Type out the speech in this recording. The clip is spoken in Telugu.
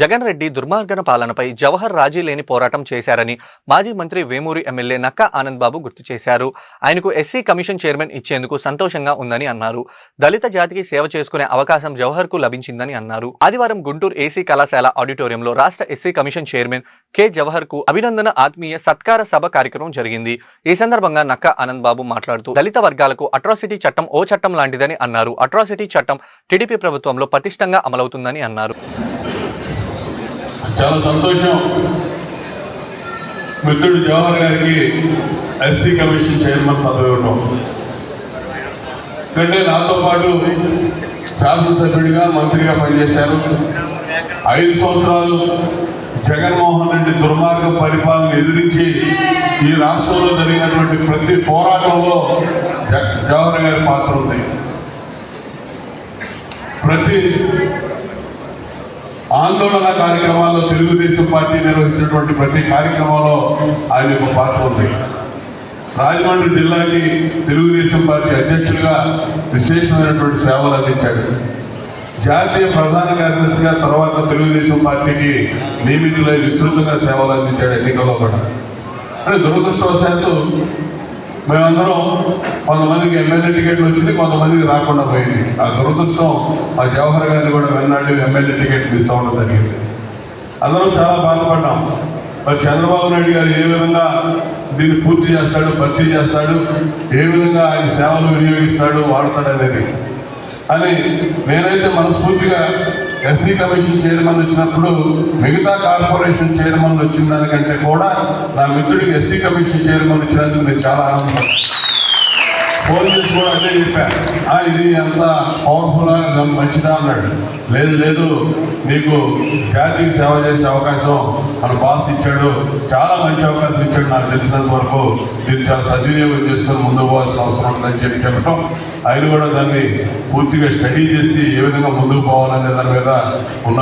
జగన్ రెడ్డి దుర్మార్గన పాలనపై జవహర్ రాజీ లేని పోరాటం చేశారని మాజీ మంత్రి వేమూరి ఎమ్మెల్యే నక్కా ఆనంద్ బాబు గుర్తు చేశారు. ఆయనకు ఎస్సీ కమిషన్ చైర్మన్ ఇచ్చేందుకు సంతోషంగా ఉందని అన్నారు. దళిత జాతికి సేవ చేసుకునే అవకాశం జవహర్కు లభించిందని అన్నారు. ఆదివారం గుంటూరు ఏసీ కళాశాల ఆడిటోరియంలో రాష్ట్ర ఎస్సీ కమిషన్ చైర్మన్ కె జవహర్కు అభినందన ఆత్మీయ సత్కార సభ కార్యక్రమం జరిగింది. ఈ సందర్భంగా నక్కా ఆనంద్ బాబు మాట్లాడుతూ దళిత వర్గాలకు అట్రాసిటీ చట్టం ఓ చట్టం లాంటిదని అన్నారు. అట్రాసిటీ చట్టం టీడీపీ ప్రభుత్వంలో పటిష్టంగా అమలవుతుందని అన్నారు. చాలా సంతోషం. మిత్రుడు జవహర్ గారికి ఎస్సీ కమిషన్ చైర్మన్ పదవి ఇవ్వడం. ఎందుకంటే నాతో పాటు శాసనసభ్యుడిగా మంత్రిగా పనిచేశారు. ఐదు సంవత్సరాలు జగన్మోహన్ రెడ్డి దుర్మార్గ పరిపాలన ఎదిరించి ఈ రాష్ట్రంలో జరిగినటువంటి ప్రతి పోరాటంలో జ- జవహర్ గారి పాత్ర ఉంది. ప్రతి ఆందోళన కార్యక్రమాల్లో తెలుగుదేశం పార్టీ నిర్వహించినటువంటి ప్రతి కార్యక్రమంలో ఆయన యొక్క పాత్ర ఉంది. రాజమండ్రి జిల్లాకి తెలుగుదేశం పార్టీ అధ్యక్షులుగా విశేషమైనటువంటి సేవలు అందించాడు. జాతీయ ప్రధాన కార్యదర్శిగా తర్వాత తెలుగుదేశం పార్టీకి నియమితులై విస్తృతంగా సేవలు అందించాడు ఎన్నికల్లో కూడా. అంటే దురదృష్టవశాత్తు మేమందరం కొంతమందికి ఎమ్మెల్యే టికెట్లు వచ్చింది కొంతమందికి రాకుండా పోయింది. ఆ దురదృష్టం ఆ జవహర్ గారిని కూడా వెన్నాడు ఎమ్మెల్యే టికెట్ మిస్ ఉండడం జరిగింది. అందరం చాలా బాధపడ్డాం. మరి చంద్రబాబు నాయుడు గారు ఏ విధంగా దీన్ని పూర్తి చేస్తాడు భర్తీ చేస్తాడు ఏ విధంగా ఆయన సేవలు వినియోగిస్తాడు వాడతాడు అనేది అని నేనైతే మనస్ఫూర్తిగా ఎస్సీ కమిషన్ చైర్మన్ వచ్చినప్పుడు మిగతా కార్పొరేషన్ చైర్మన్లు వచ్చిన దానికంటే కూడా నా మిత్రుడికి ఎస్సీ కమిషన్ చైర్మన్ వచ్చినందుకు నేను చాలా ఆనందపడ్డాను. ఫోన్ కూడా అదే చెప్పారు ఇది ఎంత పవర్ఫుల్గా మంచిదా అన్నాడు. లేదు లేదు నీకు జాతికి సేవ చేసే అవకాశం మన బాస్ ఇచ్చాడు. చాలా మంచి అవకాశం ఇచ్చాడు నాకు తెలిసినంత వరకు. దీన్ని చాలా సద్వినియోగం చేసుకొని ముందుకు పోవాల్సిన అవసరం ఉందని చెప్పి చెప్పటం ఆయన కూడా దాన్ని పూర్తిగా స్టడీ చేసి ఏ విధంగా ముందుకు పోవాలనే దాని మీద ఉన్న